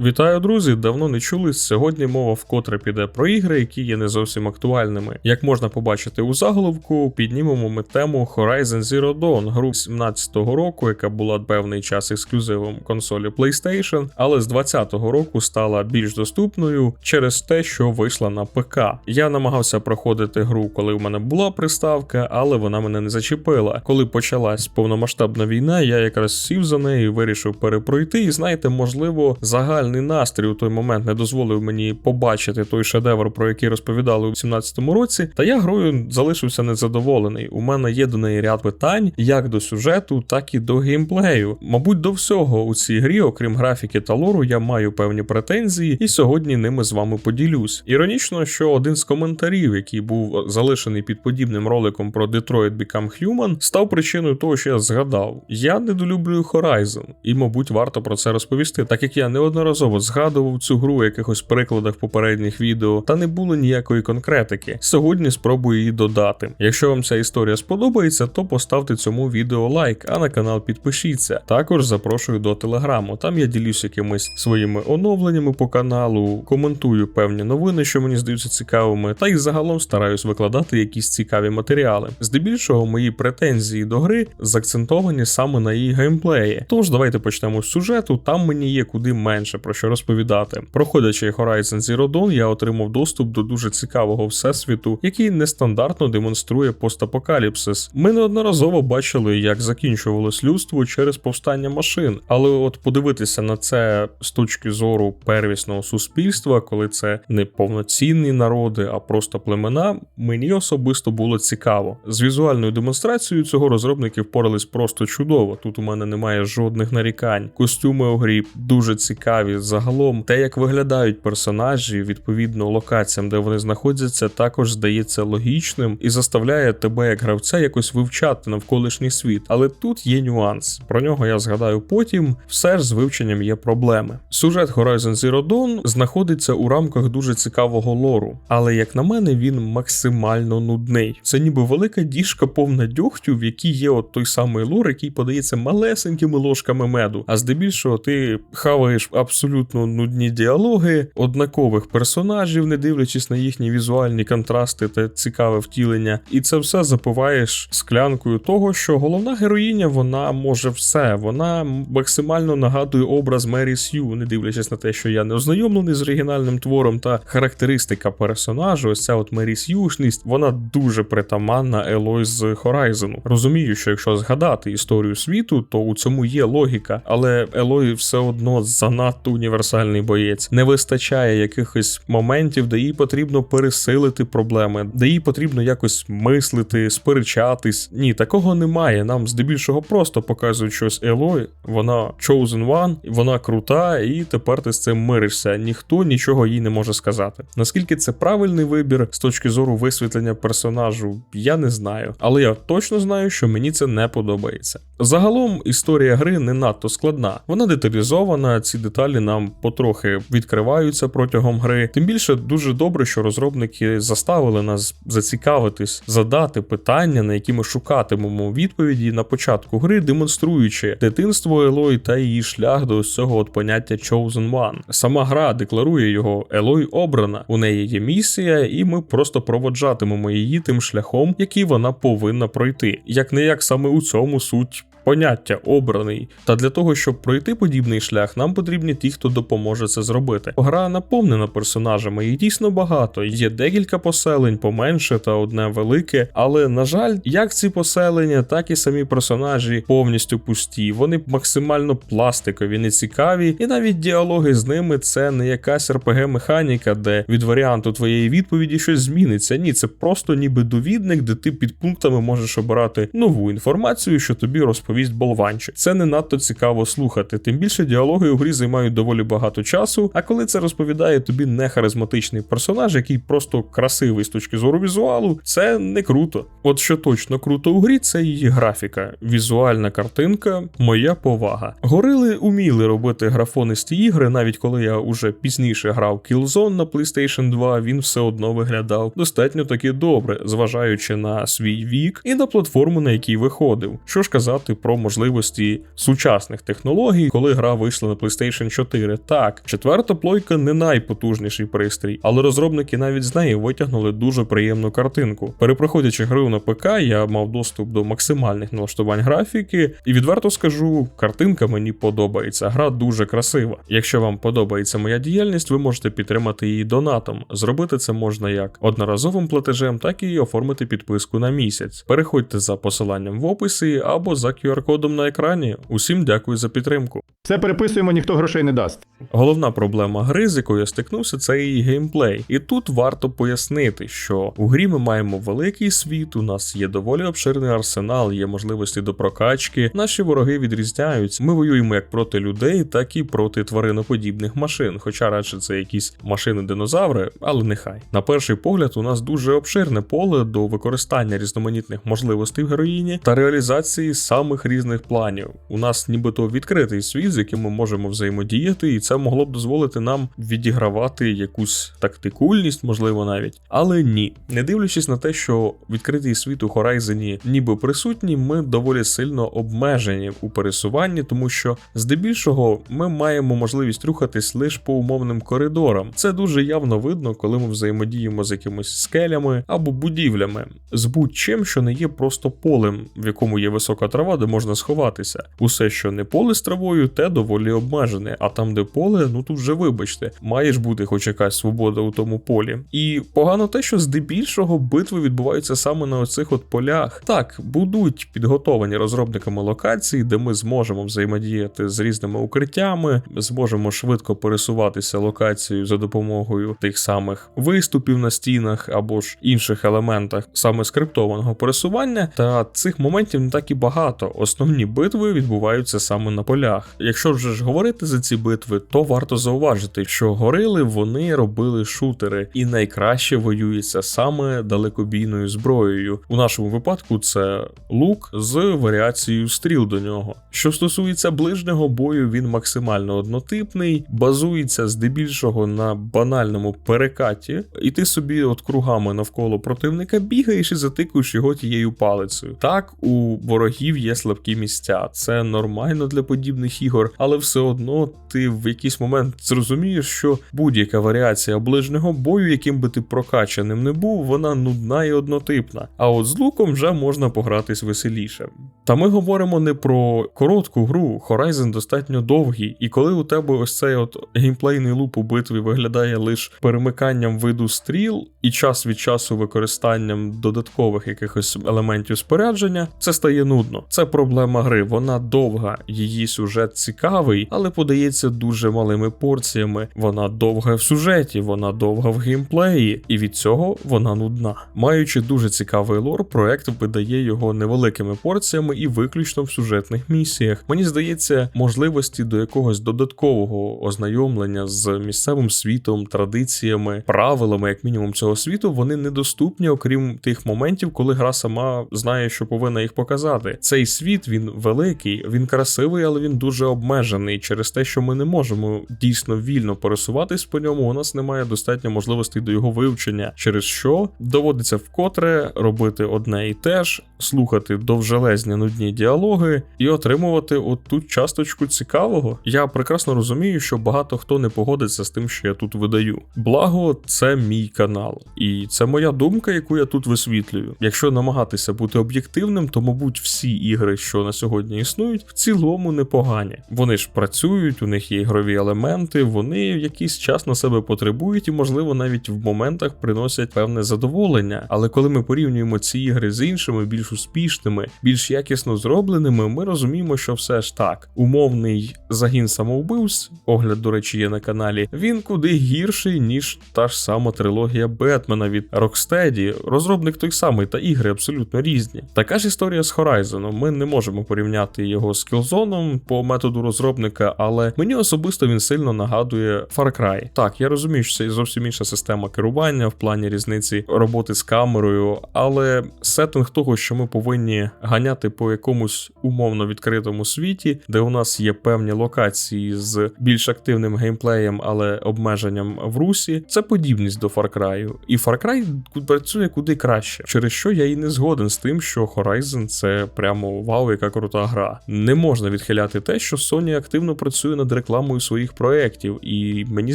Вітаю, друзі! Давно не чули. Сьогодні мова вкотре піде про ігри, які є не зовсім актуальними. Як можна побачити у заголовку, піднімемо ми тему Horizon Zero Dawn, гру 17-го року, яка була певний час ексклюзивом консолі PlayStation, але з 20-го року стала більш доступною через те, що вийшла на ПК. Я намагався проходити гру, коли в мене була приставка, але вона мене не зачепила. Коли почалась повномасштабна війна, я якраз сів за нею, вирішив перепройти. І знаєте, можливо, загальний настрій у той момент не дозволив мені побачити той шедевр, про який розповідали у 17-му році. Та я грою залишився незадоволений. У мене є до неї ряд питань, як до сюжету, так і до геймплею. Мабуть, до всього у цій грі, окрім графіки та лору, я маю певні претензії, і сьогодні ними з вами поділюсь. Іронічно, що один з коментарів, який був залишений під подібним роликом про Detroit Become Human, став причиною того, що я згадав. Я недолюблюю Horizon, і, мабуть, варто про це розповісти, так як я неодноразово згадував цю гру у якихось прикладах попередніх відео, та не було ніякої конкретики. Сьогодні спробую її додати. Якщо вам ця історія сподобається, то поставте цьому відео лайк, а на канал підпишіться. Також запрошую до телеграму. Там я ділюсь якимись своїми оновленнями по каналу, коментую певні новини, що мені здаються цікавими, та й загалом стараюсь викладати якісь цікаві матеріали. Здебільшого мої претензії до гри заакцентовані саме на її геймплеї. Тож давайте почнемо з сюжету. Там мені є куди менше про що розповідати. Проходячи Horizon Zero Dawn, я отримав доступ до дуже цікавого всесвіту, який нестандартно демонструє постапокаліпсис. Ми неодноразово бачили, як закінчувалось людство через повстання машин, але от подивитися на це з точки зору первісного суспільства, коли це не повноцінні народи, а просто племена, мені особисто було цікаво. З візуальною демонстрацією цього розробники впорались просто чудово. Тут у мене немає жодних нарікань. Костюми у грі дуже цікаві. Загалом, те, як виглядають персонажі, відповідно локаціям, де вони знаходяться, також здається логічним і заставляє тебе, як гравця, якось вивчати навколишній світ. Але тут є нюанс. Про нього я згадаю потім. Все ж з вивченням є проблеми. Сюжет Horizon Zero Dawn знаходиться у рамках дуже цікавого лору, але як на мене, він максимально нудний. Це ніби велика діжка повна дьогтю, в якій є от той самий лор, який подається малесенькими ложками меду. А здебільшого ти хаваєш абсолютно нудні діалоги, однакових персонажів, не дивлячись на їхні візуальні контрасти та цікаве втілення. І це все запиваєш склянкою того, що головна героїня вона може все. Вона максимально нагадує образ Мері Сью, не дивлячись на те, що я не ознайомлений з оригінальним твором та характеристика персонажу. Ось ця от Мері Сьюшність, вона дуже притаманна Елой з Horizon. Розумію, що якщо згадати історію світу, то у цьому є логіка, але Елой все одно занадто універсальний боєць. Не вистачає якихось моментів, де їй потрібно пересилити проблеми, де їй потрібно якось мислити, сперечатись. Ні, такого немає. Нам здебільшого просто показують щось Елой, вона chosen one, вона крута, і тепер ти з цим миришся. Ніхто нічого їй не може сказати. Наскільки це правильний вибір з точки зору висвітлення персонажу, я не знаю, але я точно знаю, що мені це не подобається. Загалом історія гри не надто складна, вона деталізована, ці деталі нам потрохи відкриваються протягом гри. Тим більше дуже добре, що розробники заставили нас зацікавитись, задати питання, на які ми шукатимемо відповіді на початку гри, демонструючи дитинство Елой та її шлях до ось цього от поняття Chosen One. Сама гра декларує його Елой обрана. У неї є місія, і ми просто проводжатимемо її тим шляхом, який вона повинна пройти. Як не як саме у цьому суть. Поняття обраний, та для того, щоб пройти подібний шлях, нам потрібні ті, хто допоможе це зробити. Гра наповнена персонажами, їх дійсно багато. Є декілька поселень, поменше та одне велике. Але на жаль, як ці поселення, так і самі персонажі повністю пусті. Вони максимально пластикові, нецікаві, і навіть діалоги з ними це не якась РПГ-механіка, де від варіанту твоєї відповіді щось зміниться. Ні, це просто ніби довідник, де ти під пунктами можеш обирати нову інформацію, що тобі розповідає розповість болванчик. Це не надто цікаво слухати. Тим більше діалоги у грі займають доволі багато часу. А коли це розповідає тобі не харизматичний персонаж, який просто красивий з точки зору візуалу, це не круто. От що точно круто у грі, це її графіка, візуальна картинка, моя повага. Горили уміли робити графонисті ігри, навіть коли я уже пізніше грав Killzone на PlayStation 2, він все одно виглядав достатньо таки добре, зважаючи на свій вік і на платформу, на якій виходив. Що ж казати про можливості сучасних технологій, коли гра вийшла на PlayStation 4. Так, четверта плойка не найпотужніший пристрій, але розробники навіть з неї витягнули дуже приємну картинку. Перепроходячи гру на ПК, я мав доступ до максимальних налаштувань графіки, і відверто скажу, картинка мені подобається. Гра дуже красива. Якщо вам подобається моя діяльність, ви можете підтримати її донатом. Зробити це можна як одноразовим платежем, так і оформити підписку на місяць. Переходьте за посиланням в описі або за QR-кодом на екрані. Усім дякую за підтримку. Все переписуємо, ніхто грошей не дасть. Головна проблема гри, з якою я стикнувся, це її геймплей. І тут варто пояснити, що у грі ми маємо великий світ, у нас є доволі обширний арсенал, є можливості до прокачки. Наші вороги відрізняються. Ми воюємо як проти людей, так і проти твариноподібних машин. Хоча радше це якісь машини-динозаври, але нехай. На перший погляд, у нас дуже обширне поле до використання різноманітних можливостей в героїні та реалізації самих різних планів. У нас нібито відкритий світ, з яким ми можемо взаємодіяти, і це могло б дозволити нам відігравати якусь тактикульність, можливо, навіть. Але ні, не дивлячись на те, що відкритий світ у Horizon ніби присутній, ми доволі сильно обмежені у пересуванні, тому що здебільшого ми маємо можливість рухатись лише по умовним коридорам. Це дуже явно видно, коли ми взаємодіємо з якимись скелями або будівлями, з будь-чим, що не є просто полем, в якому є висока трава, де можна сховатися. Усе, що не поле з травою, те доволі обмежене. А там, де поле, ну тут вже вибачте, має ж бути хоч якась свобода у тому полі. І погано те, що здебільшого битви відбуваються саме на оцих от полях. Так, будуть підготовані розробниками локації, де ми зможемо взаємодіяти з різними укриттями, зможемо швидко пересуватися локацією за допомогою тих самих виступів на стінах або ж інших елементах саме скриптованого пересування. Та цих моментів не так і багато. Основні битви відбуваються саме на полях. Якщо вже ж говорити за ці битви, то варто зауважити, що горили вони робили шутери, і найкраще воюється саме далекобійною зброєю. У нашому випадку це лук з варіацією стріл до нього. Що стосується ближнього бою, він максимально однотипний, базується здебільшого на банальному перекаті, і ти собі от кругами навколо противника бігаєш і затикуєш його тією палицею. Так, у ворогів є слабкі місця, це нормально для подібних ігор, але все одно ти в якийсь момент зрозумієш, що будь-яка варіація ближнього бою, яким би ти прокачаним не був, вона нудна і однотипна. А от з луком вже можна погратись веселіше. Та ми говоримо не про коротку гру, Horizon достатньо довгий, і коли у тебе ось цей от геймплейний луп у битві виглядає лише перемиканням виду стріл і час від часу використанням додаткових якихось елементів спорядження, це стає нудно. Це проблема гри, вона довга, її сюжет цікавий, але подається дуже малими порціями. Вона довга в сюжеті, вона довга в геймплеї, і від цього вона нудна. Маючи дуже цікавий лор, проект видає його невеликими порціями і виключно в сюжетних місіях. Мені здається, можливості до якогось додаткового ознайомлення з місцевим світом, традиціями, правилами, як мінімум, цього світу, вони недоступні, окрім тих моментів, коли гра сама знає, що повинна їх показати. Цей світ він великий, він красивий, але він дуже обмежений через те, що ми не можемо дійсно вільно пересуватись по ньому. У нас немає достатньо можливостей до його вивчення, через що доводиться вкотре робити одне і те ж, слухати довжелезні нудні діалоги і отримувати оту часточку цікавого. Я прекрасно розумію, що багато хто не погодиться з тим, що я тут видаю. Благо, це мій канал, і це моя думка, яку я тут висвітлюю. Якщо намагатися бути об'єктивним, то мабуть всі ігри, що на сьогодні існують, в цілому непогані. Вони ж працюють, у них є ігрові елементи, вони якийсь час на себе потребують і, можливо, навіть в моментах приносять певне задоволення. Але коли ми порівнюємо ці ігри з іншими, більш успішними, більш якісно зробленими, ми розуміємо, що все ж так. Умовний загін самовбивць, огляд, до речі, є на каналі. Він куди гірший, ніж та ж сама трилогія Бетмена від Rocksteady. Розробник той самий, та ігри абсолютно різні. Така ж історія з Horizon. Ми не можемо порівняти його з Killzone по методу розробника, але мені особисто він сильно нагадує Far Cry. Так, я розумію, що це зовсім інша система керування в плані різниці роботи з камерою, але сеттинг того, що ми повинні ганяти по якомусь умовно відкритому світі, де у нас є певні локації з більш активним геймплеєм, але обмеженням в русі, це подібність до Far Cry. І Far Cry працює куди краще, через що я і не згоден з тим, що Horizon це прямо вау, яка крута гра. Не можна відхиляти те, що Sony активно працює над рекламою своїх проєктів, і мені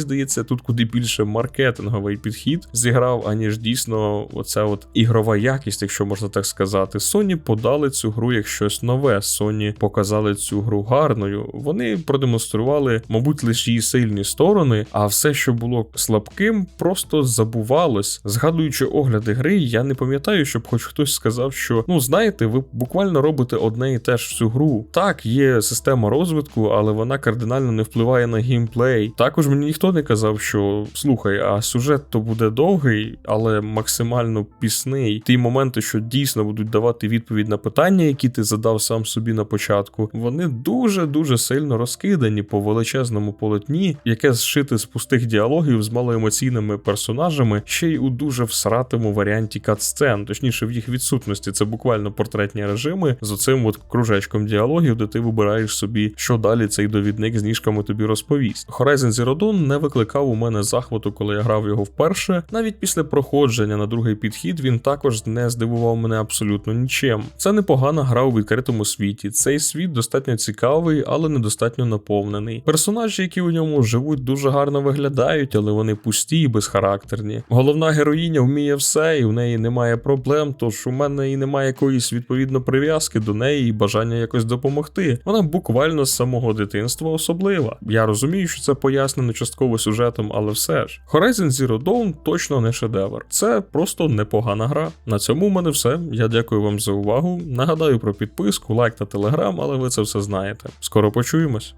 здається, тут куди більше маркетинговий підхід зіграв, аніж дійсно оця от ігрова якість, якщо можна так сказати. Sony подали цю гру як щось нове. Sony показали цю гру гарною. Вони продемонстрували, мабуть, лише її сильні сторони, а все, що було слабким, просто забувалось. Згадуючи огляди гри, я не пам'ятаю, щоб хоч хтось сказав, що ну знаєте, ви буквально робите одне і те ж всю гру. Так, є система розвитку, але вона кардинально не впливає на геймплей. Також мені ніхто не казав, що слухай, а сюжет то буде довгий, але максимально пісний. Ті моменти, що дійсно будуть давати відповідь на питання, які ти задав сам собі на початку, вони дуже дуже сильно розкидані по величезному полотні, яке зшите з пустих діалогів з малоемоційними персонажами, ще й у дуже всратому варіанті катсцен, точніше в їх відсутності. Це буквально портретні режими з оцим от кружечком діалогів, де ти вибираєш собі, що далі цей довідник з ніжками тобі розповість. Horizon Zero Dawn не викликав у мене захвату, коли я грав його вперше. Навіть після проходження на другий підхід він також не здивував мене абсолютно нічим. Це непогана гра у відкритому світі. Цей світ достатньо цікавий, але недостатньо наповнений. Персонажі, які у ньому живуть, дуже гарно виглядають, але вони пусті і безхарактерні. Головна героїня вміє все, і в неї немає проблем, тож у мене і немає якоїсь відповідно прив'язки до неї і бажання якось допомогти. Вона буквально з самого дитинства особлива. Я розумію, що це пояснено частково сюжетом, але все ж. Horizon Zero Dawn точно не шедевр. Це просто непогана гра. На цьому в мене все. Я дякую вам за увагу. Нагадаю про підписку, лайк та телеграм, але ви це все знаєте. Скоро почуємось.